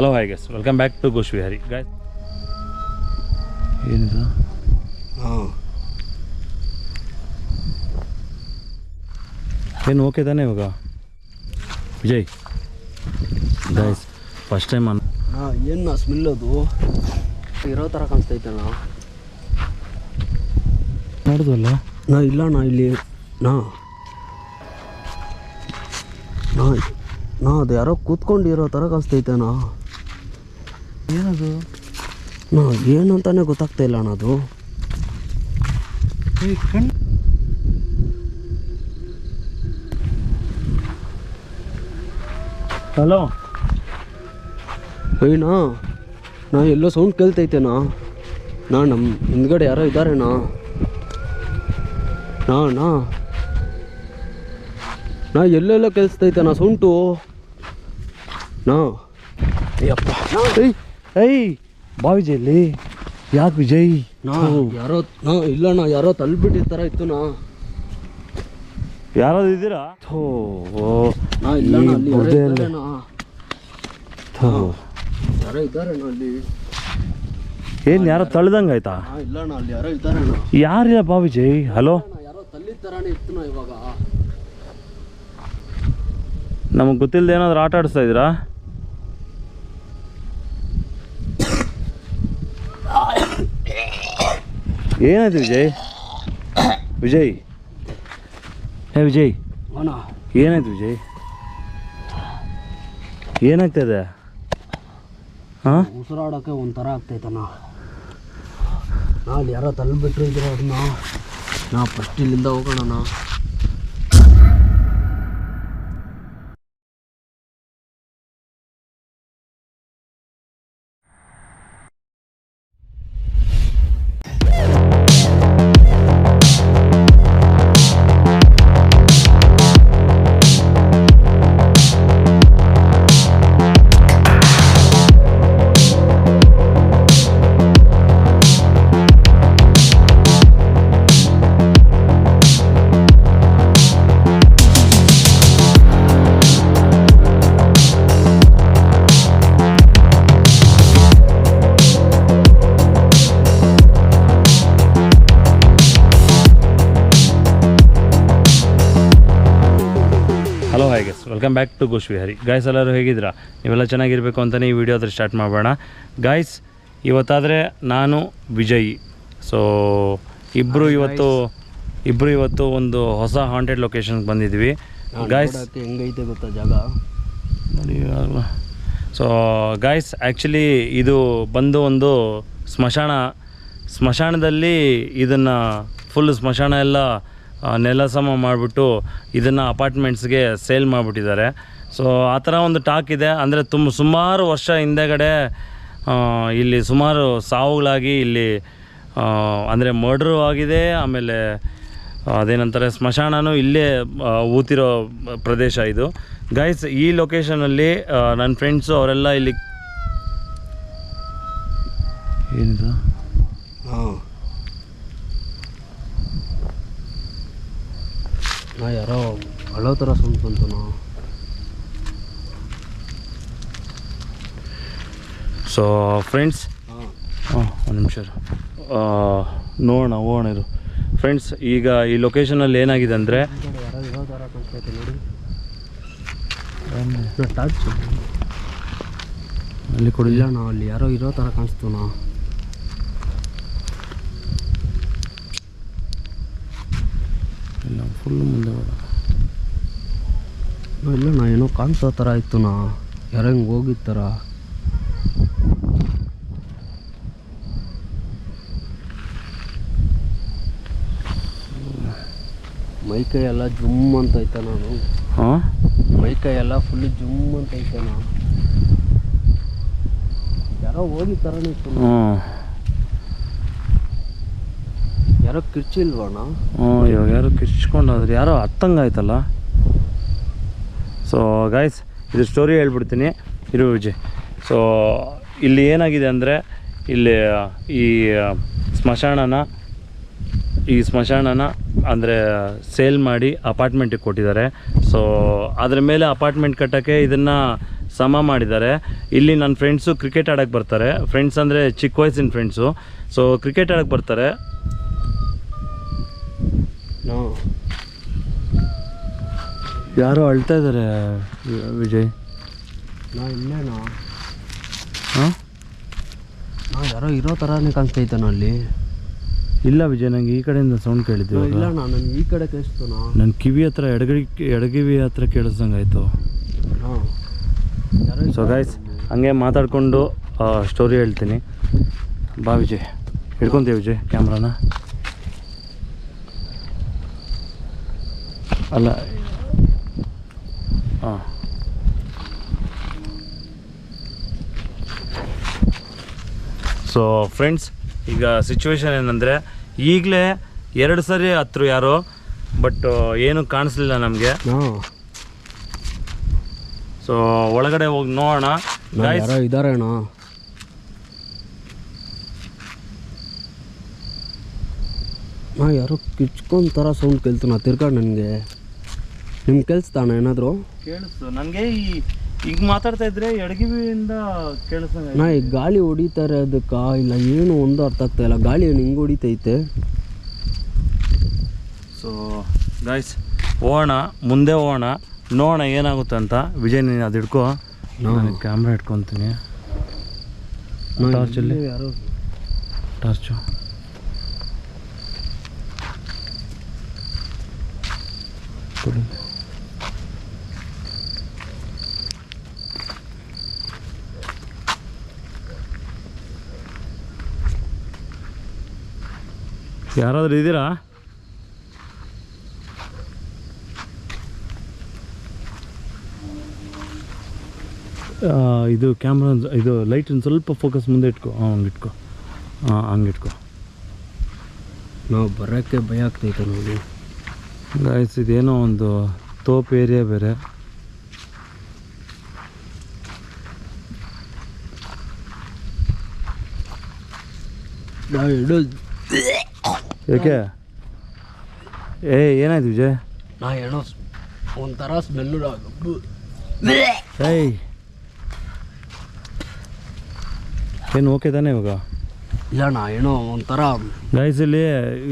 Hello hi guys welcome back to ಗೋಶ್ Vihari ಗಾಯ್ ಏನಿದು? ಹಾಂ ಏನು ಓಕೆ ತಾನೆ ಇವಾಗ? ವಿಜಯ್. ಗಾಯ್ಸ್ ಫಸ್ಟ್ ಟೈಮ್ ಅನ್ ಏನು ನಾ ಸ್ಮೆಲ್ ಅದು? ಇರೋ ಥರ ಕಾಣಿಸ್ತೈತೆ ನಾ ನೋಡಿದ್ವಲ್ಲ ನಾ ಇಲ್ಲ ನಾ ಇಲ್ಲಿ ನಾ. ನಾ ನಾ ಅದು ಯಾರೋ ಕೂತ್ಕೊಂಡಿರೋ ಥರ ಕಾಣಿಸ್ತೈತೆ ನಾ. ಏನದು? ನಾ ಏನಂತಾನೆ ಗೊತ್ತಾಗ್ತಾ ಇಲ್ಲ ಅಣ್ಣ ಅದು. ಹಲೋ? ಏಯ್ನಾ ನಾ ಎಲ್ಲೋ ಸೌಂಡ್ ಕೇಳ್ತೈತೆನಾ ನಾ. ನಮ್ಮ ಹಿಂದ್ಗಡೆ ಯಾರೋ ಇದ್ದಾರೆನಾ ನಾ. ನಾ ನಾ ಎಲ್ಲೆಲ್ಲೋ ಕೇಳಿಸ್ತೈತೆ ನಾ ಸೌಂಟು ನಾ ಅಯ್ಯಪ್ಪ ಏಯ್ ಬಾವಿಜಿ ಬಾ ವಿಜಯ್ ಯಾಕೆ ವಿಜಯ್? ನಾ ಯಾರೋ ನಾ ಇಲ್ಲ ನಾ ಯಾರೋ ತಲ್ಬಿಟ್ಟಿದ ಥರ ಇತ್ತು ನಾ. ಯಾರಾದ್ರು ಇದ್ದೀರಾ? ಥೋ. ನಾ ಇಲ್ಲ ನಾ ಅಲ್ಲಿ ಯಾರೋ ಇದ್ದಾರೆ ಅಲ್ಲಿ. ಇದ್ದಾರೆನಾ ಥೋ ಯಾರೋ ಅಲ್ಲಿ. ಏನು ಯಾರೋ ತಳ್ದಂಗೆ ಆಯ್ತಾ? ನಾ ಇಲ್ಲ ನಾ ಅಲ್ಲಿ ಯಾರೋ ಅಣ್ಣ ಯಾರಿಲ್ಲ ಬಾ ವಿಜಯ್ ಹಲೋ ನಾ ಯಾರೋ ತಲ್ಲಿದ ಥರನೇ ಇತ್ತು ನಾ ಇವಾಗ. ನಮಗೆ ಗೊತ್ತಿಲ್ಲದೆ ಏನಾದ್ರು ಆಟ ಆಡಿಸ್ತಾ ಇದ್ದೀರಾ? ಏನಾಯ್ತು ವಿಜಯ್? ವಿಜಯ್? ಹೇ ವಿಜಯ್. ಅಣ್ಣ ಏನಾಯ್ತು ವಿಜಯ್? ಏನಾಗ್ತದೆ ಹಾಂ? ಉಸಿರಾಡೋಕ್ಕೆ ಒಂಥರ ಆಗ್ತೈತಣ್ಣ ನಾ ಅಲ್ಲಿ ಯಾರೋ ತಲ್ಬಿಟ್ರು ಇದ್ರೆ ಅದನ್ನ ನಾ ಫಸ್ಟ್ ಇಲ್ಲಿಂದ ಹೋಗೋಣ ಟು ಗೋಶ್ ವಿಹಾರಿ ಗಾಯ್ಸ್ ಎಲ್ಲರೂ ಹೇಗಿದ್ದೀರಾ? ನೀವೆಲ್ಲ ಚೆನ್ನಾಗಿರಬೇಕು ಅಂತಲೇ ಈ ವಿಡಿಯೋ ಆದರೆ ಸ್ಟಾರ್ಟ್ ಮಾಡೋಣ. ಗಾಯ್ಸ್ ಇವತ್ತಾದರೆ ನಾನು ವಿಜಯ್. ಸೊ ಇಬ್ಬರು ಇವತ್ತು ಇಬ್ಬರು ಇವತ್ತು ಒಂದು ಹೊಸ ಹಾಂಟೆಡ್ ಲೊಕೇಶನ್ಗೆ ಬಂದಿದ್ವಿ. ಗಾಯ್ಸ್ ಹೆಂಗೈತೆ ಗೊತ್ತಾ ಜಾಗ? ನೋಡಿ ಸೊ ಗಾಯ್ಸ್ ಆ್ಯಕ್ಚುಲಿ ಇದು ಬಂದು ಒಂದು ಸ್ಮಶಾನ ಸ್ಮಶಾನದಲ್ಲಿ ಇದನ್ನು ಫುಲ್ ಸ್ಮಶಾನ ಎಲ್ಲ ಆ, ನೆಲಸಮ ಮಾಡಿಬಿಟ್ಟು ಇದನ್ನು ಅಪಾರ್ಟ್ಮೆಂಟ್ಸ್ಗೆ ಸೇಲ್ ಮಾಡಿಬಿಟ್ಟಿದ್ದಾರೆ. ಸೊ ಆ ಥರ ಒಂದು ಟಾಕ್ ಇದೆ. ಅಂದರೆ ತುಂಬ ಸುಮಾರು ವರ್ಷ ಹಿಂದೆಗಡೆ ಇಲ್ಲಿ ಸುಮಾರು ಸಾವುಗಳಾಗಿ ಇಲ್ಲಿ ಅಂದರೆ ಮರ್ಡ್ರು ಆಗಿದೆ. ಆಮೇಲೆ ಅದೇನಂತಾರೆ ಸ್ಮಶಾನನೂ ಇಲ್ಲೇ ಊತಿರೋ ಪ್ರದೇಶ ಇದು. ಗೈಸ್ ಈ ಲೊಕೇಶನಲ್ಲಿ ನನ್ನ ಫ್ರೆಂಡ್ಸು ಅವರೆಲ್ಲ ಇಲ್ಲಿ ಏನಿದು? ನಾ ಯಾರೋ ಅಳೋ ಥರ ಸುಮ್ಮನೆ ಬಂತು ನಾವು ಸೊ ಫ್ರೆಂಡ್ಸ್ ಹಾಂ. ಹಾಂ ಒಂದು ನಿಮಿಷ ನೋಡೋಣ ಹೋಗೋಣ ಇದು ಫ್ರೆಂಡ್ಸ್ ಈಗ ಈ ಲೊಕೇಶನಲ್ಲಿ ಏನಾಗಿದೆ ಅಂದರೆ ಯಾರೋ ಇರೋ ಥರ ಕಾಣಿಸ್ತೈತೆ ನೋಡಿ ಅಲ್ಲಿ ಕೊಡಿಲ್ಲ ನಾವು ಅಲ್ಲಿ ಯಾರೋ ಇರೋ ಥರ ಕಾಣಿಸ್ತು ನಾ ಇಲ್ಲ ಫುಲ್ ಮುಂದೆ ಇಲ್ಲ ನಾ ಏನೋ ಕಾಣಿಸೋ ಥರ ಇತ್ತು ನಾ. ಯಾರಂಗೆ ಹೋಗಿತ್ತರ. ಹೋಗಿದ್ ಥರ ಮೈಕೈ ಎಲ್ಲ ಜುಮ್ ಅಂತ ಐತೆ ನಾನು. ಮೈ ಮೈಕೈ ಎಲ್ಲ ಫುಲ್ ಜುಮ್ ಅಂತ ಐತೆ ನಾ ಯಾರೋ ಹೋಗಿ ಥರನೇ ಇತ್ತು ಯಾರೋ ಕಿರ್ಚಿಲ್ವಣ್ಣ? ಹ್ಞೂ ಇವಾಗ ಯಾರೋ ಕಿರ್ಚ್ಕೊಂಡಾದ್ರೆ. ಯಾರೋ ಹತ್ತಂಗಾಯ್ತಲ್ಲ ಸೊ ಗಾಯ್ಸ್ ಇದು ಸ್ಟೋರಿ ಹೇಳ್ಬಿಡ್ತೀನಿ. ಇರು ವಿಜಯ್. ಸೊ ಇಲ್ಲಿ ಏನಾಗಿದೆ ಅಂದರೆ, ಇಲ್ಲಿ, ಈ ಸ್ಮಶಾನನ ಈ ಸ್ಮಶಾನನ ಅಂದರೆ ಸೇಲ್ ಮಾಡಿ ಅಪಾರ್ಟ್ಮೆಂಟಿಗೆ ಕೊಟ್ಟಿದ್ದಾರೆ. ಸೊ ಅದ್ರ ಮೇಲೆ ಅಪಾರ್ಟ್ಮೆಂಟ್ ಕಟ್ಟೋಕ್ಕೆ ಇದನ್ನು ಸಮ ಮಾಡಿದ್ದಾರೆ. ಇಲ್ಲಿ ನನ್ನ ಫ್ರೆಂಡ್ಸು ಕ್ರಿಕೆಟ್ ಆಡೋಕ್ಕೆ ಬರ್ತಾರೆ. ಫ್ರೆಂಡ್ಸ್ ಅಂದರೆ ಚಿಕ್ಕ ವಯಸ್ಸಿನ ಫ್ರೆಂಡ್ಸು ಸೊ ಕ್ರಿಕೆಟ್ ಆಡೋಕ್ಕೆ ಬರ್ತಾರೆ. ಯಾರೋ ಅಳ್ತಾ ಇದ್ದಾರೆ ವಿಜಯ್. ನಾ ಇಲ್ಲೇನಾ? ಹಾಂ? ನಾ ಯಾರೋ ಇರೋ ಥರನೇ ಕಾಣಿಸ್ತೈತಾನ ಅಲ್ಲಿ. ಇಲ್ಲ ವಿಜಯ್ ನಂಗೆ ಈ ಕಡೆಯಿಂದ ಸೌಂಡ್ ಕೇಳಿದ್ದೆ ಇಲ್ಲ ನಾನು ಈ ಕಡೆ ಕೇಳಿಸ್ತು ನನ್ನ ಕಿವಿ ಹತ್ರ ಎಡಗಡಿ ಎಡಗಿವಿ ಹತ್ರ ಕೇಳಿಸ್ದಂಗೆ ಆಯಿತು. ಸೊ ಗಾಯ್ಸ್ ಹಂಗೆ ಮಾತಾಡಿಕೊಂಡು ಸ್ಟೋರಿ ಹೇಳ್ತೀನಿ. ಬಾ ವಿಜಯ್ ಹಿಡ್ಕೊಂತೀವಿ ವಿಜಯ್ ಕ್ಯಾಮ್ರಾನ? ಅಲ್ಲ. ಹಾಂ. ಸೊ ಫ್ರೆಂಡ್ಸ್ ಈಗ ಸಿಚುವೇಶನ್ ಏನಂದರೆ ಈಗಲೇ ಎರಡು ಸರಿ ಹತ್ರ ಯಾರೋ ಬಟ್ ಏನು ಕಾಣಿಸ್ಲಿಲ್ಲ ನಮಗೆ. ನಾ ಸೊ ಒಳಗಡೆ ಹೋಗಿ ನೋಡೋಣ. ನಾ ಇದ್ದಾರೆ ಅಣ್ಣ. ನಾ ಯಾರೋ ಕಿಚ್ಕೊಂಡ್ ಥರ ಸೌಂಡ್ ಕೇಳ್ತಾನ ತಿರ್ಗಾಡ್ ನನಗೆ. ನಿಮ್ಗೆ ಕೇಳಿಸ್ತಾಣ ಏನಾದರೂ? ಕೇಳಿಸ್ತು. ನನಗೆ ಈ ಈಗ ಮಾತಾಡ್ತಾ ಇದ್ರೆ ಎಡಗಿವಿಯಿಂದ ಕೇಳಿಸ್ತಾ ನಾ ಈ ಗಾಳಿ ಹೊಡಿತಾ ಅದಕ್ಕ. ಇಲ್ಲ ಏನು ಒಂದು ಅರ್ಥ ಆಗ್ತಾ ಇಲ್ಲ. ಗಾಳಿ ಏನು ಹಿಂಗೆ ಹೊಡಿತೈತೆ? ಸೊ ಗಾಯ್ಸ್ ಹೋಗೋಣ ಮುಂದೆ ಹೋಗೋಣ. ನೋಡೋಣ ಏನಾಗುತ್ತೆ ಅಂತ. ವಿಜಯ್ ನೀನು ಅದು ಹಿಡ್ಕೋ. ನಾನು ಕ್ಯಾಮ್ರಾ ಇಟ್ಕೊತೀನಿ ಟಾರ್ಚಲ್ಲಿ ಇಲ್ಲೇ ಟಾರ್ಚು. ಕೊಡು. ಯಾರಾದ್ರೂ ಇದ್ದೀರಾ? ಇದು ಕ್ಯಾಮ್ರಾ ಇದು ಲೈಟನ್ನು ಸ್ವಲ್ಪ ಫೋಕಸ್ ಮುಂದೆ ಇಟ್ಕೊ. ಹಾಂ ಹಂಗೆ ಇಟ್ಕೊ. ಹಾಂ ಹಂಗೆ ಇಟ್ಕೊ. ನಾವು ಬರೋಕ್ಕೆ ಭಯ ಆಗ್ತೈತೆ ನೋಡಿ. ಗಾಯ್ಸ್ ಇದೇನೋ ಒಂದು ತೋಪ್ ಏರಿಯಾ ಬೇರೆ. ನಾವು ಯಾಕೆ? ಏ ಏನಾಯ್ತು ವಿಜಯ್? ನಾ ಏನೋ ಒಂಥರ ಸ್ಮೆಲ್ಲು ಏಯ್. ಏನು ಓಕೆ ತಾನೆ ಇವಾಗ? ಇಲ್ಲ ನಾ ಏನೋ ಒಂಥರ ಗೈಸಲ್ಲಿ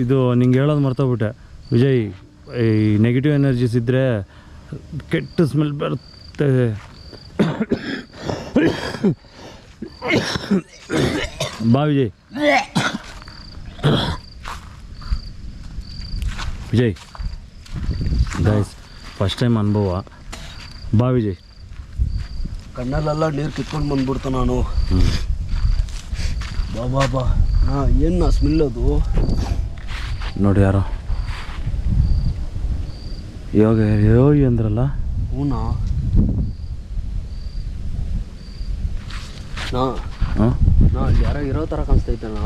ಇದು ನಿಂಗೆ ಹೇಳೋದು ಮರ್ತೋಗ್ಬಿಟ್ಟೆ. ವಿಜಯ್ ಈ ನೆಗೆಟಿವ್ ಎನರ್ಜೀಸ್ ಇದ್ದರೆ ಕೆಟ್ಟ ಸ್ಮೆಲ್ ಬರುತ್ತೆ. ಬಾ Vijay. Vijay guys first time ಅನುಭವ. ಬಾ ವಿಜಯ್. ಕಣ್ಣಲ್ಲೆಲ್ಲ ನೀರು ಕಿತ್ಕೊಂಡು ಬಂದ್ಬಿಡ್ತು ನಾನು. ಬಾ ಬಾ ಬಾ. ಹಾಂ ಏನು ಸ್ಮೆಲ್ ಅದು? ನೋಡಿ ಯಾರೋ. ಯೋಗ ಯೋಗಿ ಅಂದ್ರಲ್ಲ? ಹೂನಾ? ನಾ ಹಾಂ? ನಾ ಅಲ್ಲಿ ಯಾರೋ ಇರೋ ಥರ ಕಾಣಿಸ್ತೈತೆ ನಾ.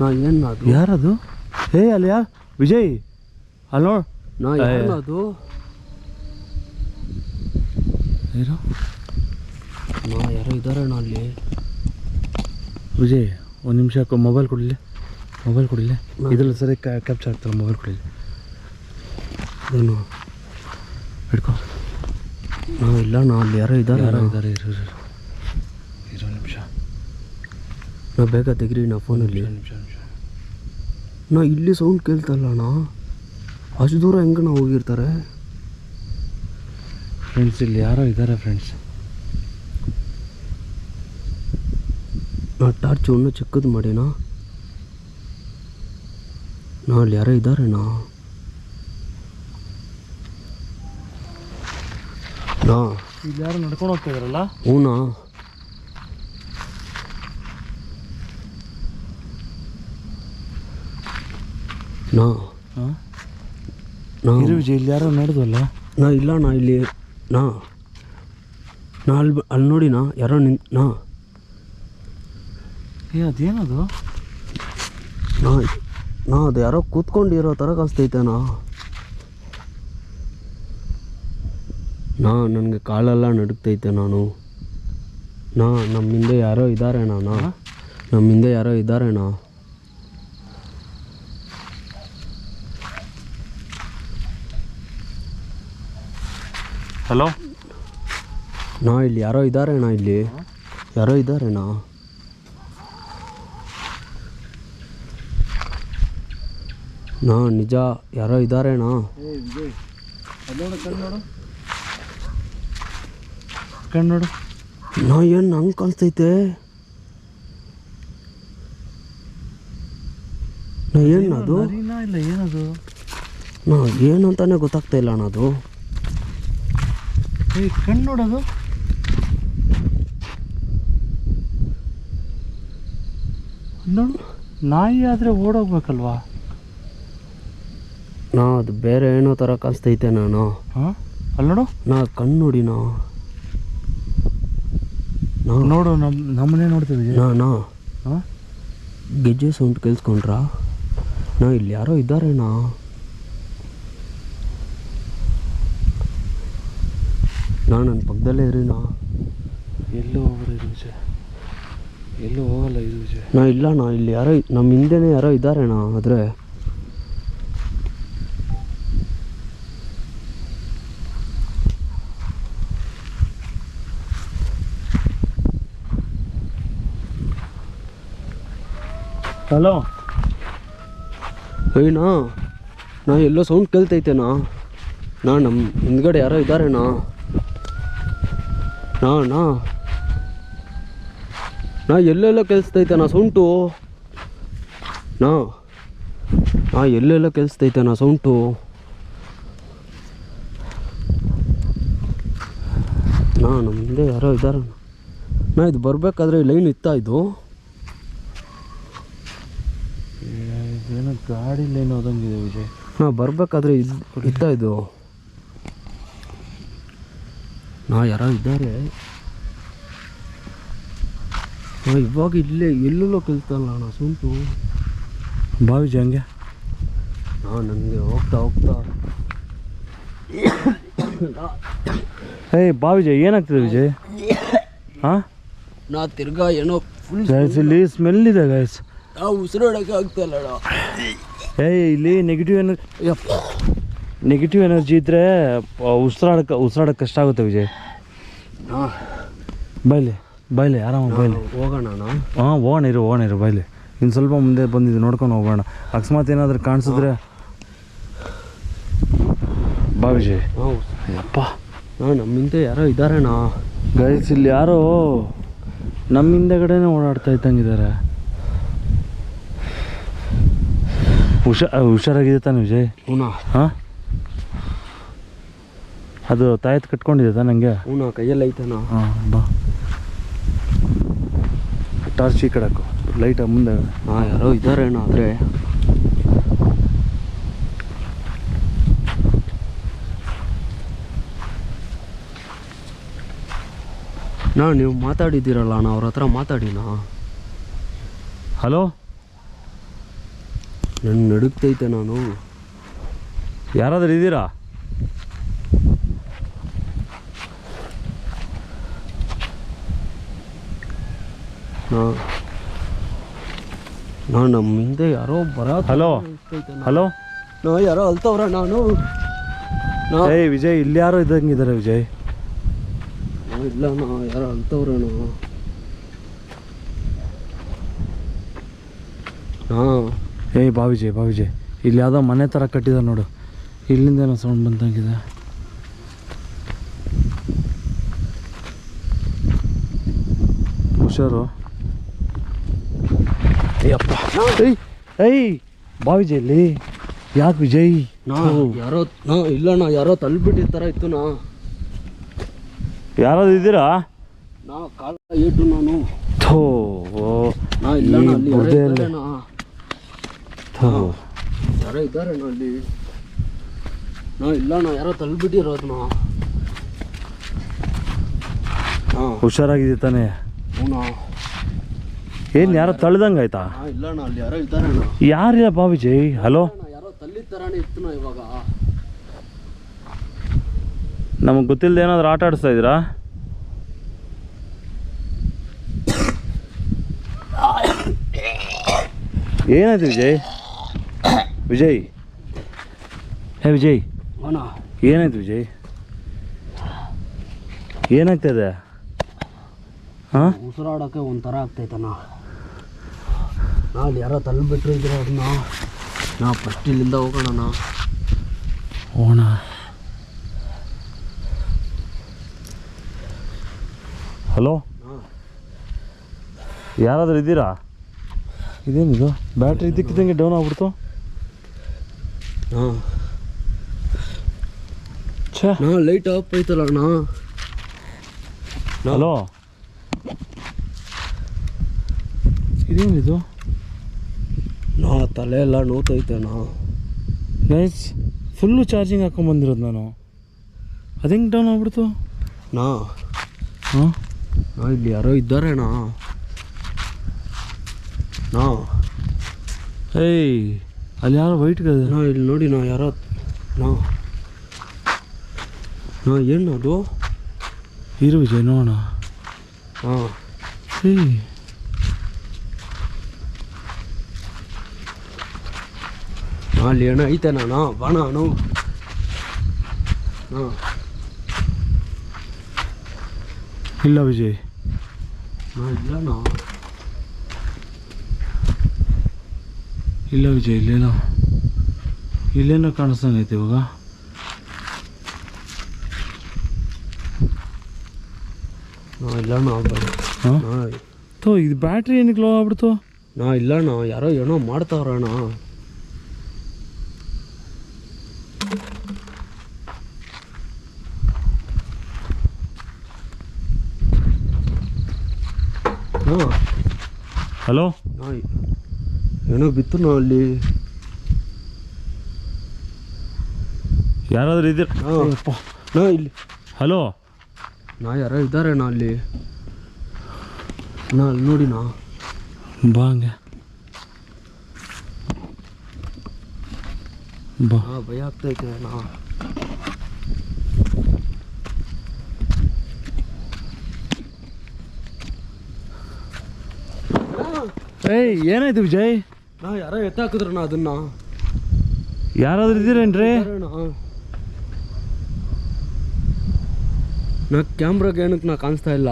ನಾ ಏನು ಅದು ಯಾರದು? ಹೇ ಅಲ್ಲಿ ಯಾರು? ವಿಜಯ್? ಹಲೋ? ನಾ ಏನು ಅದು ನಾ ಯಾರೋ ಇದ್ದಾರೆ ನಾ ಅಲ್ಲಿ. ವಿಜಯ್ ಒಂದು ನಿಮಿಷ ಮೊಬೈಲ್ ಕೊಡಲಿ. ಮೊಬೈಲ್ ಕೊಡಲಿ. ಇದ್ರಲ್ಲಿ ಸರಿ ಕ್ಯಾಪ್ಚರ್ ಆಗ್ತಾರೆ ಮೊಬೈಲ್ ಕೊಡಲಿ. ಏನು? ಹಿಡ್ಕೊ ನಾ ಇಲ್ಲ ನಾ ಅಲ್ಲಿ ಯಾರೋ ಇದ್ದಾರೆ ಯಾರೋ ಇದ್ದಾರೆ ಇರೋ ನಿಮಿಷ ನಾ ಬೇಗ ತೆಗ್ರಿ ನಾ ಫೋನಲ್ಲಿ ನಾ ಇಲ್ಲಿ ಸೌಂಡ್ ಕೇಳ್ತಲ್ಲ ಅಣ್ಣ. ಅಷ್ಟು ದೂರ ಹೆಂಗೆ ನಾವು ಹೋಗಿರ್ತಾರೆ? ಫ್ರೆಂಡ್ಸ್ ಇಲ್ಲಿ ಯಾರೋ ಇದ್ದಾರೆ ಫ್ರೆಂಡ್ಸ್ ನಾ ಟಾರ್ಚ್ ಒಂದು ಚಿಕ್ಕದು ಮಾಡಿನಾ? ನಾ ಅಲ್ಲಿ ಯಾರೋ ಇದ್ದಾರೆ ನಾ ಇಲ್ಲಿ ಯಾರು ನಡ್ಕೊಂಡು ಹೋಗ್ತಾ ಹ್ಞೂ ಹೂನಾ? ನಾ. ನಾ. ವಿಜಯ್ ಇಲ್ಲಿ ಯಾರೋ ನಡೆದಲ್ಲ ನಾ ಇಲ್ಲ ನಾ ಇಲ್ಲಿ ನಾ. ನಾ ಅಲ್ಲಿ ಅಲ್ಲಿ ನೋಡಿ ನಾ ಯಾರೋ ನಿನ್ ನಾ. ಏ ಅದೇನದು? ನಾ ನಾ ಅದು ಯಾರೋ ಕೂತ್ಕೊಂಡಿರೋ ಥರ ಕಾಣಿಸ್ತೈತೆ ನಾ. ನಾ ನನಗೆ ಕಾಲೆಲ್ಲ ನಡುಕ್ತೈತೆ ನಾನು. ನಾ ನಮ್ಮ ಹಿಂದೆ ಯಾರೋ ಇದ್ದಾರೆ ನಾ ನಮ್ಮ ಹಿಂದೆ ಯಾರೋ ಇದ್ದಾರೆ ನಾ. ಹಲೋ? ನಾ ಇಲ್ಲಿ ಯಾರೋ ಇದ್ದಾರೆ ಅಣ್ಣ ಇಲ್ಲಿ. ಯಾರೋ ಇದ್ದಾರೆ ಅಣ್ಣ? ನಾ ನಿಜ ಯಾರೋ ಇದ್ದಾರೆ ಅಣ್ಣ? ಕಣ್ಣು ನೋಡು ನಾ ಏನು ನಂಗೆ ಕಾಣಿಸ್ತೈತೆ? ನಾ ಏನು ಅದು? ನರಿನಾ ಇಲ್ಲ ಏನದು? ನಾ ಏನು ಅಂತಾನೆ ಗೊತ್ತಾಗ್ತಾ ಇಲ್ಲ ಅಣ್ಣ ಅದು. ಏ ಕಣ್ಣು ನೋಡೋದು. ನೋಡು ನಾಯಿ ಆದರೆ ಓಡೋಗ್ಬೇಕಲ್ವಾ? ನಾ ಅದು ಬೇರೆ ಏನೋ ಥರ ಕಾಣಿಸ್ತೈತೆ ನಾನು. ಹಾಂ? ಅಲ್ಲಿ ನೋಡು. ನಾ ಕಣ್ಣು ನೋಡಿ ನಾ. ನೋಡು ನಮ್ಮ ನಮ್ಮನೆ ನೋಡ್ತೀವಿ ನಾ ನಾ. ಹಾಂ? ಗೆಜ್ಜೆ ಸೌಂಡ್ ಕೇಳಿಸ್ಕೊಂಡ್ರಾ? ನಾ ಇಲ್ಲಿ ಯಾರೋ ಇದ್ದಾರೆ ನಾ ನಾ ನನ್ನ ಪಕ್ಕದಲ್ಲೇ ಇರಿ ನಾ ಎಲ್ಲೂ ಹೋಗಲ್ಲ ಇದು ವಿಜಯ್ ಎಲ್ಲೂ ಹೋಗಲ್ಲ ಇದು ವಿಜಯ್ ನಾ ಇಲ್ಲ ನಾ ಇಲ್ಲಿ ಯಾರೋ ನಮ್ಮ ಹಿಂದೆನೇ ಯಾರೋ ಇದ್ದಾರೆ ನಾ ಆದರೆ. ಹಲೋ ಏಯ್ ನಾ ಎಲ್ಲೋ ಸೌಂಡ್ ಕೇಳ್ತೈತೆ ನಾ ನಾ ನಮ್ಮ ಹಿಂದ್ಗಡೆ ಯಾರೋ ಇದ್ದಾರೆ ನಾ ನಾ. ಎಲ್ಲೆಲ್ಲೋ ಕೇಳಿಸ್ತೈತೆ ನಾ ಸೌಂಟು. ನಾ. ನಾ ಎಲ್ಲೆಲ್ಲ ಕೆಲ್ಸ್ತೈತೆ ನಾ ಸೌಂಟು. ನಾ ನಮ್ಮ ಹಿಂದೆ ಯಾರೋ ಇದ್ದಾರ ನಾ ಇದು ಬರಬೇಕಾದ್ರೆ ಲೈನ್ ಇತ್ತಾ ಇದು? ಗಾಡಿ ಲೈನ್ ಹೋದಂಗಿದೆ ವಿಜಯ್. ನಾ ಬರಬೇಕಾದ್ರೆ ಇದು ಇತ್ತ ಇದು? ನಾ ಯಾರೋ ಇದ್ದಾರೆ. ಇವಾಗ ಇಲ್ಲೇ ಎಲ್ಲೆಲ್ಲೋ ಕಲ್ತಲ್ಲ ನಾ ಸುಂಟು. ಬಾವಿ ಜಂಗೆ ಹಂಗೆ ನಾ ನನಗೆ ಹೋಗ್ತಾ ಹೋಗ್ತಾ. ಏಯ್ ಬಾವಿ ವಿಜಯ್ ಏನಾಗ್ತದೆ ವಿಜಯ್? ಹಾಂ? ನಾ ತಿರ್ಗಾ ಏನೋ ಫುಲ್ ಗೈಸ್ ಇಲ್ಲಿ ಸ್ಮೆಲ್ ಇದೆ ಗೈಸ್ ನಾವು ಉಸಿರಾಡೋಕೆ ಆಗ್ತಾ ಇಲ್ಲ ಅಣ್ಣ. ಏಯ್ ಇಲ್ಲಿ ನೆಗೆಟಿವ್ ಎನರ್ಜಿ ಯಪ್ಪ. ನೆಗೆಟಿವ್ ಎನರ್ಜಿ ಇದ್ದರೆ ಉಸಿರಾಡಕ್ಕೆ ಉಸಿರಾಡಕ್ಕೆ ಕಷ್ಟ ಆಗುತ್ತೆ ವಿಜಯ್. ಬೈಲಿ ಬೈಲಿ ಆರಾಮ ಬೈಲಿ. ಹೋಗೋಣ ಹಾಂ ಹೋಗೋಣ ಇರು ಹೋಗೋಣ ಇರು ಬೈಲಿ. ಇನ್ನು ಸ್ವಲ್ಪ ಮುಂದೆ ಬಂದಿದ್ದು ನೋಡ್ಕೊಂಡು ಹೋಗೋಣ. ಅಕಸ್ಮಾತ್ ಏನಾದರೂ ಕಾಣಿಸಿದ್ರೆ. ಬಾ ವಿಜಯ್. ಅಪ್ಪ. ನಮ್ಮ ಹಿಂದೆ ಯಾರೋ ಇದ್ದಾರಣ್ಣ ಗೈಸ್ ಇಲ್ಲಿ ಯಾರೋ ನಮ್ಮ ಹಿಂದೆಗಡೆನೇ ಓಡಾಡ್ತಾ ಇದ್ದಂಗಿದ್ದಾರೆ. ಹುಷಾ ಹುಷಾರಾಗಿದೆ ತಾನೆ ವಿಜಯ್? ಹಾಂ? ಅದು ತಾಯತ್ ಕಟ್ಕೊಂಡಿದೆ ತಾನೆ ನನಗೆ ಹೂನಾ ಕೈಯಲ್ಲಿ ಐತನಾ ಹಾಂ ಬಾ. ಟಾರ್ಚ್ ಈ ಕಡೆ ಹಾಕು. ಲೈಟ್ ಮುಂದೆ. ಹಾ ಯಾರೋ ಇದಾರೆ ಅಣ್ಣ ಆದರೆ. ನಾ ನೀವು ಮಾತಾಡಿದ್ದೀರಲ್ಲ ಅಣ್ಣ ಅವ್ರ ಹತ್ರ ಮಾತಾಡಿನಾ ಹಲೋ? ನನ್ನ ನಡುಕ್ತೈತೆ ನಾನು. ಯಾರಾದ್ರೂ ಇದ್ದೀರಾ? ನಾ ನಾ ನಮ್ಮ ಹಿಂದೆ ಯಾರೋ ಬರ ಹಲೋ? ಹಲೋ? ನಾ ಯಾರೋ ಅಲ್ತವ್ರ ನಾನು. ಏಯ್ ವಿಜಯ್ ಇಲ್ಲಿ ಯಾರೋ ಇದ್ದಂಗಿದ್ದಾರೆ ವಿಜಯ್ ಇಲ್ಲ ನಾ ಯಾರೋ ಅಲ್ತವ್ರ ಹಾಂ ಏಯ್ ಬಾ ವಿಜಯ್ ಬಾ ವಿಜಯ್. ಇಲ್ಲಿ ಯಾವುದೋ ಮನೆ ಥರ ಕಟ್ಟಿದ ನೋಡು. ಇಲ್ಲಿಂದ ಏನೋ ಸೌಂಡ್ ಬಂದಂಗಿದೆ. ಹುಷಾರು? ಅಯ್ಯಪ್ಪ. ಏಯ್ ಏಯ್ ಬಾವಿ ವಿಜಯ್ ಯಾಕೆ ವಿಜಯ್? ನಾ ಯಾರೋ ನಾ ಇಲ್ಲಣ್ಣ ಯಾರೋ ತಳ್ಬಿಟ್ಟಿದ ಥರ ಇತ್ತು ನಾ. ಯಾರಾದ್ರು ಇದ್ದೀರಾ? ನಾ ಕಾಲ ಏಟು ನಾನು. ಥೋ ನಾ ಇಲ್ಲ ನಾ ಅಲ್ಲಿ ಯಾರೋ ಬುರ್ದೆ ಇದ್ದಾರೆ ನಾ. ಥೋ. ಯಾರೋ ಇದ್ದಾರೆ ನಾ ಅಲ್ಲಿ. ನಾ ಇಲ್ಲ ನಾ ಯಾರೋ ತಳ್ಬಿಟ್ಟಿರೋದು ನಾ. ಹಾಂ. ಹುಷಾರಾಗಿದೆ ತಾನೆ? ಹ್ಞೂ ಏನು ಯಾರೋ ತಳ್ದಂಗೆ ಆಯ್ತಾ? ಇಲ್ಲ ನಾ ಅಲ್ಲಿ ಯಾರೋ ಇದ್ದಾರೆ ನಾ ಯಾರಿಲ್ಲ ಬಾ ವಿಜಯ್ ಹಲೋ? ನಮಗ್ ಯಾರೋ ತಲ್ಲಿದ ಇತ್ತು ಇವಾಗ. ನಮಗೆ ಗೊತ್ತಿಲ್ಲದೆ ಏನಾದ್ರು ಆಟ ಆಡಿಸ್ತಾ ಇದ್ದೀರಾ? ಏನಾಯ್ತು ವಿಜಯ್? ವಿಜಯ್? ಹೇ ವಿಜಯ್. ಏನಾಯ್ತು ವಿಜಯ್? ಏನಾಗ್ತದೆ ಹಾಂ? ಉಸಿರಾಡೋಕ್ಕೆ ಒಂಥರ ಆಗ್ತೈತಣ್ಣ ಅಲ್ಲಿ ಯಾರೋ ತಳ್ಳಿಬಿಟ್ರು ಇದ್ರೆ ಅದನ್ನ ನಾ ಫಸ್ಟ್ ಇಲ್ಲಿಂದ ಹೋಗೋಣ ಹೋಣ ಹಲೋ? ಯಾರಾದರೂ ಇದ್ದೀರಾ? ಇದೇನಿದು? ಬ್ಯಾಟ್ರಿ ಇದ್ದಕ್ಕಿದ್ದಂಗೆ ಡೌನ್ ಆಗ್ಬಿಡ್ತು? ಹಾಂ. ಛೇ. ಲೈಟ್ ಆಫ್ ಆಯ್ತಲ್ಲ ಅಣ್ಣ. ಹಲೋ? ಇದೇನಿದು? ನಾ ತಲೆ ಎಲ್ಲ ನೋತೈತೆ ಅಣ್ಣ ಗೈಸ್ ಫುಲ್ಲು ಚಾರ್ಜಿಂಗ್ ಹಾಕೊಂಬಂದಿರೋದು ನಾನು. ಅದು ಹೆಂಗೆ ಡೌನ್ ಆಗ್ಬಿಡ್ತು? ನಾ? ಹಾಂ? ನಾ ಇಲ್ಲಿ ಯಾರೋ ಇದ್ದಾರೆ ಅಣ್ಣ. ನಾ? ಏಯ್ ಅಲ್ಲಿ ಯಾರೋ ವೈಟ್ ನಾ ಇಲ್ಲಿ ನೋಡಿ ನಾ ಯಾರೋ ನಾ? ನಾ ಏನು ಅದು? ಇರು ವಿಜಯ್ ನೋಡೋಣ. ಹಾಂ. ಏಯ್. ಅಲ್ಲಿ ಏನೋ ಐತೆ ನಾನು ಅಣ್ಣ ಹಾಂ. ಇಲ್ಲ ವಿಜಯ್. ನಾ ಇಲ್ಲಣ್ಣ ಇಲ್ಲ ವಿಜಯ್ ಇಲ್ಲೇನೋ? ಇಲ್ಲೇನೋ ಕಾಣಿಸ್ತಾನೈತೆ ಇವಾಗ. ನಾ ಇಲ್ಲಣ್ಣ ಬ- ಹಾಂ? ನಾ ತೋ ಇದು ಬ್ಯಾಟ್ರಿ ಏನಕ್ಕೆ ಲೋ ಆಗ್ಬಿಡ್ತು? ನಾ ಇಲ್ಲಣ್ಣ ಯಾರೋ ಏನೋ ಮಾಡ್ತಾವ್ರಣ್ಣ ಹಾಂ ಹಲೋ? ನಾಯಿ. ಏನೋ ಬಿತ್ತು ನಾ ಅಲ್ಲಿ ಯಾರಾದ್ರೂ ಇದ್ದೀರ? ಹಾಂ ನಾ ಇಲ್ಲಿ. ಹಲೋ? ನಾ ಯಾರೋ ಇದ್ದಾರೆ ನಾ ಅಲ್ಲಿ. ನಾ ಅಲ್ಲಿ ನೋಡಿ ನಾ. ಬಾ ಹಂಗೆ. ಬಾ. ಭಯ ಆಗ್ತೈತೆ ನಾ. ಏಯ್ ಏನಾಯ್ತು ವಿಜಯ್? ನಾ ಯಾರೋ ಎತ್ತಾಕಿದ್ರಣ್ಣ ಅದನ್ನ. ಯಾರಾದ್ರೂ ಇದ್ದೀರೇನ್ರಿ. ನಾ ಕ್ಯಾಮ್ರಾಗ ಏನಕ್ಕೆ ನಾ ಕಾಣಿಸ್ತಾ ಇಲ್ಲ.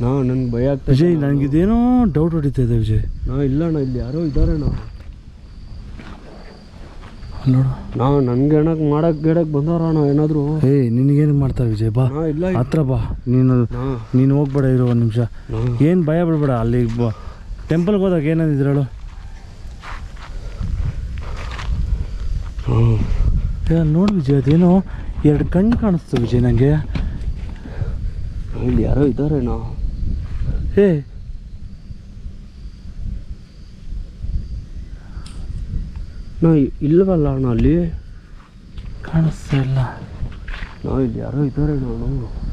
ನಾ ನನ್ಗೆ ಭಯ ಆಗ್ತಾ ವಿಜಯ್ ನನಗಿದೇನೋ ಡೌಟ್ ಹೊಡಿತಾ ಇದೆ ವಿಜಯ್. ನಾ ಇಲ್ಲಣ್ಣ ಇಲ್ಲಿ ಯಾರೋ ಇದ್ದಾರಣ್ಣ ನೋಡು. ನಾ ನನ್ಗೆ ಏನಕ್ಕೆ ಮಾಡಕ್ ಗಿಡಕ್ಕೆ ಬಂದವ್ರಣ್ಣ ಏನಾದ್ರು. ಏ ನಿನಗೇನು ಮಾಡ್ತಾರೆ ವಿಜಯ್? ಬಾ. ಇಲ್ಲ ಹತ್ರ ಬಾ. ನೀನು ನೀನು ಹೋಗ್ಬೇಡ ಇರೋ ಒಂದು ನಿಮಿಷ. ಏನು ಭಯ ಬಿಡ್ಬೇಡ ಅಲ್ಲಿ ಟೆಂಪಲ್ ಟೆಂಪಲ್ಗೆ ಹೋದಾಗ ಏನಂದಿದ್ರಳು ಹ್ಮ್. ಏ ಅಲ್ಲಿ ನೋಡು ವಿಜಯ್ ಅದೇನು ಎರಡು ಕಣ್ಣು ಕಾಣಿಸ್ತು ವಿಜಯ್ ನನಗೆ ಇಲ್ಲಿ ಯಾರೋ ಇದ್ದಾರಣ್ಣ ಏ ನಾ ಇಲ್ಲವಲ್ಲ ಅಣ್ಣ ಅಲ್ಲಿ? ಕಾಣಿಸ್ತಾ ಇಲ್ಲ. ನಾವು ಇಲ್ಲಿ ಯಾರೋ ಇದ್ದಾರೆ ನಾನು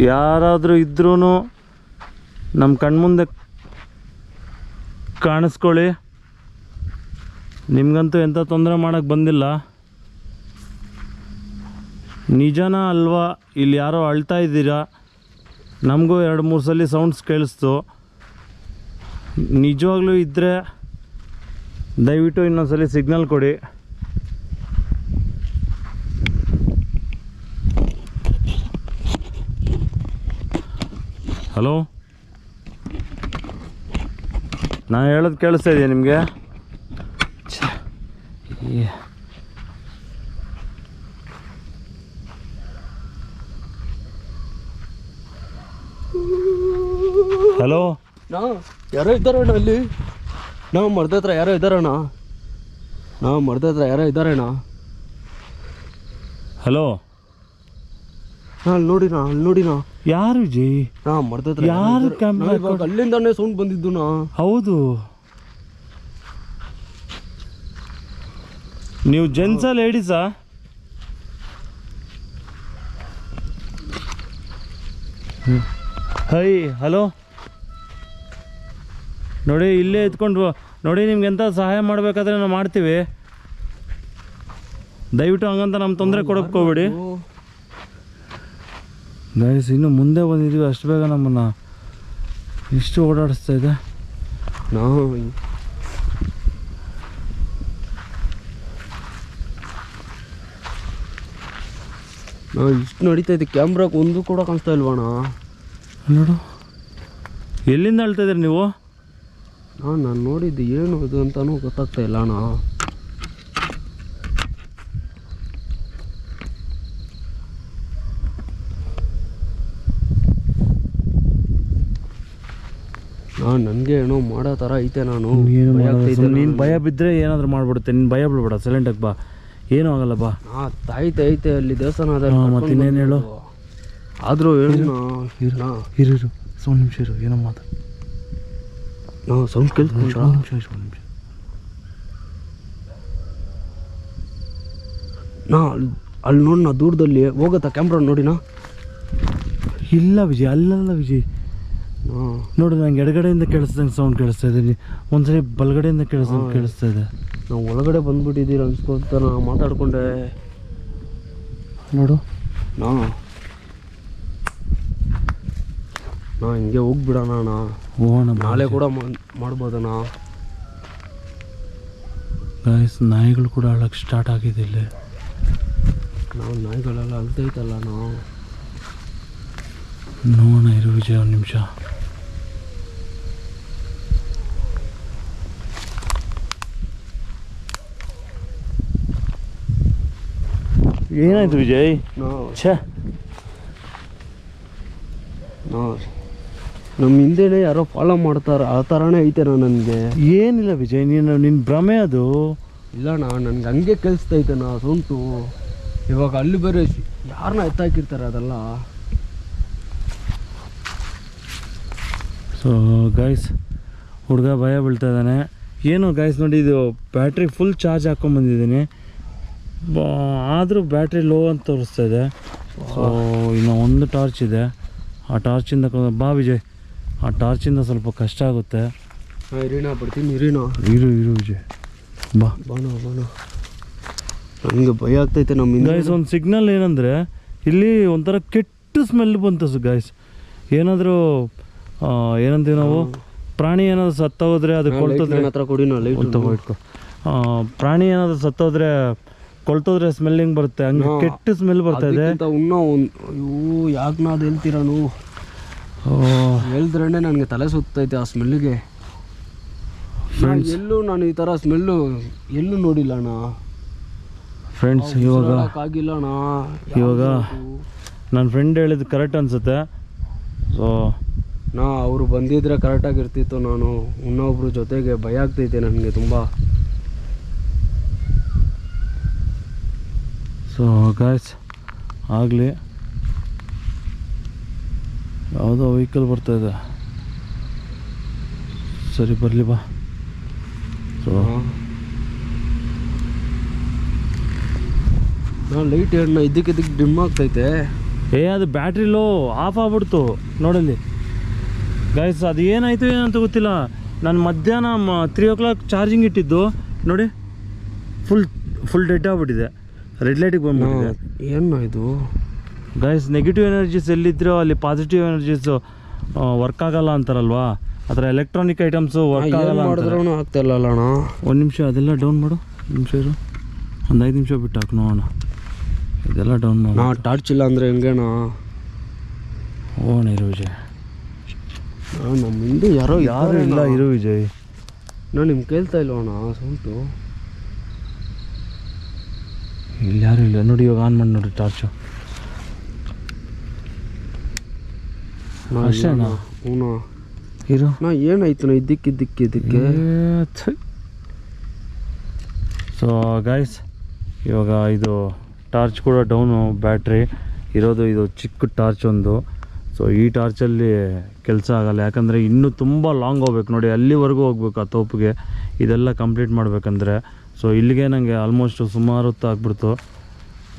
ಯಾರಾದರೂ ಇದ್ರೂ ನಮ್ಮ ಕಣ್ಮುಂದೆ ಕಾಣಿಸ್ಕೊಳ್ಳಿ. ನಿಮಗಂತೂ ಎಂಥ ತೊಂದರೆ ಮಾಡೋಕ್ಕೆ ಬಂದಿಲ್ಲ. ನಿಜನ ಅಲ್ವಾ? ಇಲ್ಲಿ ಯಾರೋ ಅಳ್ತಾ ಇದ್ದೀರಾ? ನಮಗೂ ಎರಡು ಮೂರು ಸಲ ಸೌಂಡ್ಸ್ ಕೇಳಿಸ್ತು. ನಿಜವಾಗ್ಲೂ ಇದ್ದರೆ ದಯವಿಟ್ಟು ಇನ್ನೊಂದ್ಸಲಿ ಸಿಗ್ನಲ್ ಕೊಡಿ. ಹಲೋ ನಾನು ಹೇಳೋದು ಕೇಳಿಸ್ತಾ ಇದೆಯಾ ನಿಮಗೆ? ಹಲೋ? ನಾ ಯಾರೋ ಇದ್ದಾರಣ್ಣ ಅಲ್ಲಿ? ನಾವು ಮರದ ಹತ್ರ ಯಾರೋ ಇದ್ದಾರಣ್ಣ. ನಾವು ಮರದ ಹತ್ರ ಯಾರೋ ಇದ್ದಾರಣ್ಣ. ಹಲೋ? ನಾ ಅಲ್ಲಿ ನೋಡಿನ ಅಲ್ಲಿ ನೋಡಿನ. ಯಾರು ವಿಜಯ್ ನಾ ಮರದ ಹತ್ರ ಯಾರು ಅಲ್ಲಿಂದ ಇವಾಗ ಅಲ್ಲಿಂದಾನೇ ಸೌಂಡ್ ಬಂದಿದ್ದು ನಾ. ಹೌದು. ನೀವು ಜೆಂಟ್ಸಾ ಲೇಡೀಸಾ ಹೈ ಹಲೋ? ನೋಡಿ ಇಲ್ಲೇ ಎತ್ಕೊಂಡು ನೋಡಿ ನಿಮ್ಗೆ ಎಂಥ ಸಹಾಯ ಮಾಡಬೇಕಾದ್ರೆ ನಾವು ಮಾಡ್ತೀವಿ. ದಯವಿಟ್ಟು ಹಂಗಂತ ನಮ್ಮ ತೊಂದರೆ ಕೊಡೋಕೆ ಹೋಗ್ಬೇಡಿ. ಗೈಸ್ ಇನ್ನು ಮುಂದೆ ಬಂದಿದ್ದೀವಿ ಅಷ್ಟು ಬೇಗ ನಮ್ಮನ್ನು. ಇಷ್ಟು ಓಡಾಡಿಸ್ತಾ ಇದೆ. ನಾವು ನಾವು ಇಷ್ಟು ನಡೀತಾ ಇದೆ. ಕ್ಯಾಮ್ರಾಗೆ ಒಂದು ಕೂಡ ಕಾಣಿಸ್ತಾ ಇಲ್ವಣ್ಣ? ನೋಡು. ಎಲ್ಲಿಂದ ಅಳ್ತಾ ಇದ್ದೀರಿ ನೀವು? ಹಾಂ ನಾನು ನೋಡಿದ್ದು ಏನು ಇದು ಅಂತಲೂ ಗೊತ್ತಾಗ್ತಾ ಇಲ್ಲ ಅಣ್ಣ. ಹಾಂ ನನಗೆ ಏನೋ ಮಾಡೋ ಥರ ಐತೆ ನಾನು. ನೀನು ಭಯ ಬಿದ್ದರೆ ಏನಾದರೂ ಮಾಡ್ಬಿಡುತ್ತೆ ನೀನು ಭಯ ಬಿಡ್ಬೇಡ ಸೈಲೆಂಟಾಗಿ ಬಾ. ಏನೂ ಆಗಲ್ಲ ಬಾ. ಹಾಂ ತಾಯ್ತೆ ಐತೆ ಅಲ್ಲಿ ದೇವಸ್ಥಾನ ಅದ ಹಾ, ಮತ್ತೆ ಇನ್ನೇನ್ ಹೇಳು? ಆದರೂ ಹೇಳು ಇರು. ಇರು ಒಂದು ನಿಮಿಷ ಇರು ಏನೋ ಮಾತು ನಾ ಸೌಂಡ್ ನಿಮಿಷ ನಾ ಅಲ್ಲಿ ಅಲ್ಲಿ ನೋಡಿ ನಾ ದೂರದಲ್ಲಿ ಹೋಗುತ್ತಾ ಕ್ಯಾಮ್ರಾ ನೋಡಿನಾ? ಇಲ್ಲ ವಿಜಯ್ ಅಲ್ಲಲ್ಲ ವಿಜಯ್. ಹಾಂ. ನೋಡು ನಂಗೆ ಎಡಗಡೆಯಿಂದ ಕೇಳಿಸ್ದಂಗೆ ಸೌಂಡ್ ಕೇಳಿಸ್ತಾ ಇದ್ದೀನಿ ಒಂದ್ಸರಿ ಬಲಗಡೆಯಿಂದ ಕೇಳಿಸ್ದಂಗೆ ಹಾ. ಕೇಳಿಸ್ತಾ ಇದೆ. ನಾವು ಒಳಗಡೆ ಬಂದ್ಬಿಟ್ಟಿದ್ದೀರ ಅನ್ಸ್ಕೊಂತ ನಾ ಮಾತಾಡ್ಕೊಂಡೆ. ನೋಡು. ನಾ ನಾ ಹಿಂಗೆ ಹೋಗ್ಬಿಡೋಣ ಅಣ್ಣ. ಹೋಗೋಣ ನಾಳೆ ಕೂಡ ಮಾಡ್ಬೋದಣ್ಣ. ಗಾಯಸ್ ನಾಯಿಗಳು ಕೂಡ ಅಳಕ್ಕೆ ಸ್ಟಾರ್ಟ್ ಆಗಿದೆ ಇಲ್ಲಿ. ನಾವು ನಾಯಿಗಳೆಲ್ಲ ಅಲ್ತೈತಲ್ಲ ನಾವು ನೋಡೋಣ ಇರು ವಿಜಯ್ ಒಂದು ನಿಮಿಷ. ಏನಾಯ್ತು ವಿಜಯ್? ಛೇ. ನಾವು ನಮ್ಮ ಹಿಂದೆನೆ ಯಾರೋ ಫಾಲೋ ಮಾಡ್ತಾರ ಆ ಥರನೇ ನಾ ನನಗೆ. ಏನಿಲ್ಲ ವಿಜಯ್ ನೀನು ನಿನ್ನ ಭ್ರಮೆ ಅದು. ಇಲ್ಲಣ್ಣ ನನ್ಗೆ ಹಂಗೆ ಕೇಳಿಸ್ತೈತೆಣ್ಣ ಸೌಂಟು. ಇವಾಗ ಅಲ್ಲಿ ಬೇರೆ ಯಾರನ್ನ ಎತ್ತಾಕಿರ್ತಾರೆ ಅದೆಲ್ಲ? ಸೊ ಗಾಯ್ಸ್ ಹುಡುಗ ಭಯ ಬೀಳ್ತಾ ಇದ್ದಾನೆ. ಏನು ಗಾಯ್ಸ್ ನೋಡಿ ಇದು ಬ್ಯಾಟ್ರಿ ಫುಲ್ ಚಾರ್ಜ್ ಹಾಕ್ಕೊಂಬಂದಿದ್ದೀನಿ ಆದರೂ ಬ್ಯಾಟ್ರಿ ಲೋ ಅಂತ ತೋರಿಸ್ತಾ ಇದೆ. ಸೊ ಇನ್ನು ಒಂದು ಟಾರ್ಚ್ ಇದೆ. ಆ ಟಾರ್ಚಿಂದ ಬಾ ವಿಜಯ್. ಆ ಟಾರ್ಚಿಂದ ಸ್ವಲ್ಪ ಕಷ್ಟ ಆಗುತ್ತೆ. ಬಿಡ್ತೀನಿ ಇರು ಇರು ವಿಜಯ್. ಬಾ. ಬಾಣ ಬಾಣ. ನನಗೆ ಭಯ ಆಗ್ತೈತೆ ನಮ್ಮ ಗಾಯ್ಸ್ ಒಂದು ಸಿಗ್ನಲ್ ಏನಂದರೆ ಇಲ್ಲಿ ಒಂಥರ ಕೆಟ್ಟ ಸ್ಮೆಲ್ ಬಂತು ಗಾಯ್ಸ್ ಏನಾದರೂ ಏನಂತೀವಿ ನಾವು? ಪ್ರಾಣಿ ಏನಾದರೂ ಸತ್ತೋದ್ರೆ ಅದು ಕೊಳ್ತೋದ್ರೆ ಹತ್ರ ಕೊಡಿ ಇಟ್ಕೊ. ಪ್ರಾಣಿ ಏನಾದರೂ ಸತ್ತೋದ್ರೆ ಕೊಳ್ತೋದ್ರೆ ಸ್ಮೆಲ್ಲಿಂಗ್ ಬರುತ್ತೆ? ಹಂಗೆ. ಕೆಟ್ಟ ಸ್ಮೆಲ್ ಬರ್ತಾ ಇದೆ. ಯಾಕೆ ನಾ ಅದು ಹೇಳ್ತೀರಾನು ಹೇಳಿದ್ರೇ ನನಗೆ ತಲೆ ಸುತ್ತೈತೆ ಆ ಸ್ಮೆಲ್ಲಿಗೆ ಎಲ್ಲೂ ನಾನು ಈ ಥರ ಸ್ಮೆಲ್ಲು ಎಲ್ಲೂ ನೋಡಿಲ್ಲ ಅಣ್ಣ. ಫ್ರೆಂಡ್ಸ್ ಇವಾಗ ಆಗಿಲ್ಲ ಅಣ್ಣ. ಇವಾಗ ನನ್ನ ಫ್ರೆಂಡ್ ಹೇಳಿದ್ದು ಕರೆಕ್ಟ್ ಅನಿಸುತ್ತೆ. ಸೊ ನಾ ಅವರು ಬಂದಿದ್ರೆ ಕರೆಕ್ಟಾಗಿರ್ತಿತ್ತು ನಾನು. ಇನ್ನೊಬ್ರ ಜೊತೆಗೆ ಭಯ ಆಗ್ತೈತೆ ನನಗೆ ತುಂಬ. ಸೊ ಗಾಯ್ಸ್ ಆಗಲಿ. ಯಾವುದೋ ವೆಹಿಕಲ್ ಬರ್ತಾ ಇದೆ. ಸರಿ ಬರಲಿ ಬಾ. ಸೊ ಲೈಟ್ ಹೇಳ ಇದಕ್ಕೆ ಇದಕ್ಕೆ ಡಿಮ್ ಆಗ್ತೈತೆ. ಏ ಅದು ಬ್ಯಾಟ್ರಿ ಲೋ ಆಫ್ ಆಗ್ಬಿಡ್ತು. ನೋಡಲ್ಲಿ. ಗೈಸ್ ಅದು ಏನಾಯಿತು ಏನಂತ ಗೊತ್ತಿಲ್ಲ. ನಾನು ಮಧ್ಯಾಹ್ನ ತ್ರೀ ಓ ಕ್ಲಾಕ್ ಚಾರ್ಜಿಂಗ್ ಇಟ್ಟಿದ್ದು. ನೋಡಿ ಫುಲ್ ಫುಲ್ ಡೆಡ್ ಆಗ್ಬಿಟ್ಟಿದೆ. ರೆಡ್ ಲೈಟಿಗೆ ಬಂದ್ಬಿಟ್ಟಿದೆ. ಏನು ಇದು? ಗೈಸ್ ನೆಗೆಟಿವ್ ಎನರ್ಜೀಸ್ ಎಲ್ಲಿದ್ರೋ ಅಲ್ಲಿ ಪಾಸಿಟಿವ್ ಎನರ್ಜೀಸು ವರ್ಕ್ ಆಗಲ್ಲ ಅಂತಾರಲ್ವಾ? ಆ ಥರ ಎಲೆಕ್ಟ್ರಾನಿಕ್ ಐಟಮ್ಸು ವರ್ಕ್ ಆಗಲ್ಲ ಮಾಡಿದ್ರೂ ಆಗ್ತಾ ಇಲ್ಲ ಅಣ್ಣ. ಒಂದು ನಿಮಿಷ ಅದೆಲ್ಲ ಡೌನ್ ಮಾಡು. ಒಂದ್ ನಿಮಿಷ ಇರು. ಒಂದು ಐದು ನಿಮಿಷ ಬಿಟ್ಟು ಹಾಕು ನೋಡೋಣ ಇದೆಲ್ಲ ಡೌನ್ ಹಾಂ ಟಾರ್ಚ್ ಇಲ್ಲ ಅಂದರೆ ಹೆಂಗೇಣ ಓಣ ಇರು ವಿಜಯ್. ನಮ್ಮ ಹಿಂದೆ ಯಾರೋ ಯಾರು ಇಲ್ಲ ಇರು ವಿಜಯ್. ನಾನು ನಿಮ್ಗೆ ಕೇಳ್ತಾ ಇಲ್ವಣ್ಣ ಸೌಂಟು? ಇಲ್ಲಿ ಯಾರು ಇಲ್ಲ. ನೋಡಿ ಇವಾಗ ಆನ್ ಮಾಡಿ ನೋಡಿ ಟಾರ್ಚು ಅಷ್ಟೇನಾ? ಹ್ಞೂ ಇರು. ನಾ ಏನಾಯ್ತು ನಾ ಇದಕ್ಕೆ ಇದಕ್ಕೆ ಇದಕ್ಕೆ ಸೊ ಗೈಸ್ ಇವಾಗ ಇದು ಟಾರ್ಚ್ ಕೂಡ ಡೌನು ಬ್ಯಾಟ್ರಿ ಇರೋದು ಇದು ಚಿಕ್ಕ ಟಾರ್ಚ್ ಒಂದು. ಸೊ ಈ ಟಾರ್ಚಲ್ಲಿ ಕೆಲಸ ಆಗಲ್ಲ. ಯಾಕಂದರೆ ಇನ್ನೂ ತುಂಬ ಲಾಂಗ್ ಹೋಗ್ಬೇಕು. ನೋಡಿ ಅಲ್ಲಿವರೆಗೂ ಹೋಗ್ಬೇಕು ಆ ತೋಪಿಗೆ. ಇದೆಲ್ಲ ಕಂಪ್ಲೀಟ್ ಮಾಡಬೇಕಂದ್ರೆ. ಸೊ ಇಲ್ಲಿಗೆ ನನಗೆ ಆಲ್ಮೋಸ್ಟ್ ಸುಮಾರು ಹೊತ್ತು ಆಗ್ಬಿಡ್ತು.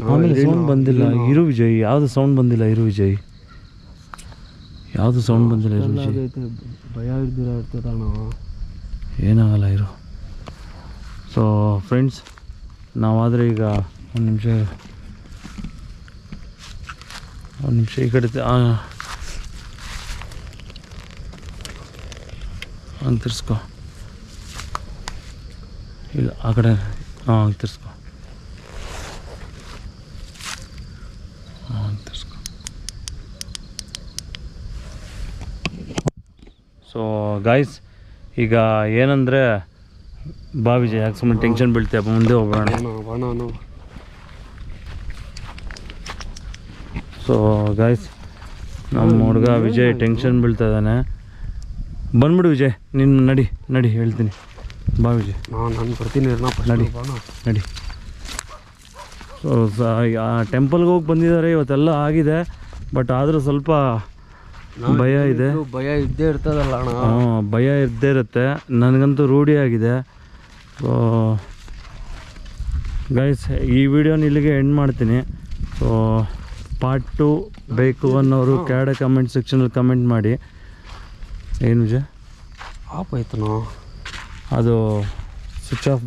ಆಮೇಲೆ ಸೌಂಡ್ ಬಂದಿಲ್ಲ. ಇರು ವಿಜಯ್. ಯಾವುದು ಸೌಂಡ್ ಬಂದಿಲ್ಲ? ಇರು ವಿಜಯ್. ಯಾವುದು ಸೌಂಡ್ ಬಂದಿಲ್ಲ ಇರು ಆಗೈತೆ ಭಯ ಇರ್ದಿರ ಇರ್ತದಣ್ಣ ಏನಾಗಲ್ಲ ಇರು. ಸೊ ಫ್ರೆಂಡ್ಸ್ ನಾವಾದರೆ ಈಗ ಒಂದು ನಿಮಿಷ ಒಂದು ನಿಮಿಷ ಈ ಕಡೆ ತಿ- ಆ. ಹಂಗೆ ತಿರ್ಸ್ಕೊ. ಇಲ್ಲ ಆ ಕಡೆ ಹಾಂ ತಿರ್ಸ್ಕೊ ಹಾಂ ತಿರ್ಸ್ಕೊ ಸೊ ಗಾಯ್ಸ್ ಈಗ ಏನಂದರೆ ಬಾ ವಿಜಯ್ ಯಾಕೆ ಸುಮ್ಮನೆ ಟೆನ್ಷನ್ ಬೀಳ್ತೀಯಪ್ಪ ಮುಂದೆ ಹೋಗೋಣ ಸೊ ಗಾಯ್ಸ್ ನಮ್ಮ ಹುಡುಗ ವಿಜಯ್ ಟೆನ್ಷನ್ ಬೀಳ್ತಾ ಇದ್ದಾನೆ. ಬಂದ್ಬಿಡು ವಿಜಯ್ ನಿನ್ನ ನಡಿ ನಡಿ ಹೇಳ್ತೀನಿ. ಬಾ ವಿಜಯ್ ನಾನು ಬರ್ತೀನಿ ನಡಿ. ಸೊ ಸ ನಡಿ ಸೊ ಟೆಂಪಲ್ಗೆ ಹೋಗಿ ಬಂದಿದ್ದಾರೆ ಇವತ್ತೆಲ್ಲ ಆಗಿದೆ. ಬಟ್ ಆದರೂ ಸ್ವಲ್ಪ ಭಯ ಇದೆ. ಭಯ ಇದ್ದೇ ಇರ್ತದಲ್ಲ ಅಣ್ಣ. ಭಯ ಇದ್ದೇ ಇರುತ್ತೆ. ನನಗಂತೂ ರೂಢಿ ಆಗಿದೆ. ಸೊ ಗೈಸ್ ಈ ವಿಡಿಯೋನ ಇಲ್ಲಿಗೆ ಎಂಡ್ ಮಾಡ್ತೀನಿ. ಸೊ ಪಾರ್ಟ್ ಟು ಬೇಕು ಅನ್ನೋರು ಕೆಳಗಡೆ ಕಮೆಂಟ್ ಸೆಕ್ಷನಲ್ಲಿ ಕಮೆಂಟ್ ಮಾಡಿ. ಏನು ವಿಜಯ್? ಆಪ್ ಆಯ್ತು ಅದು ಸ್ವಿಚ್ ಆಫ್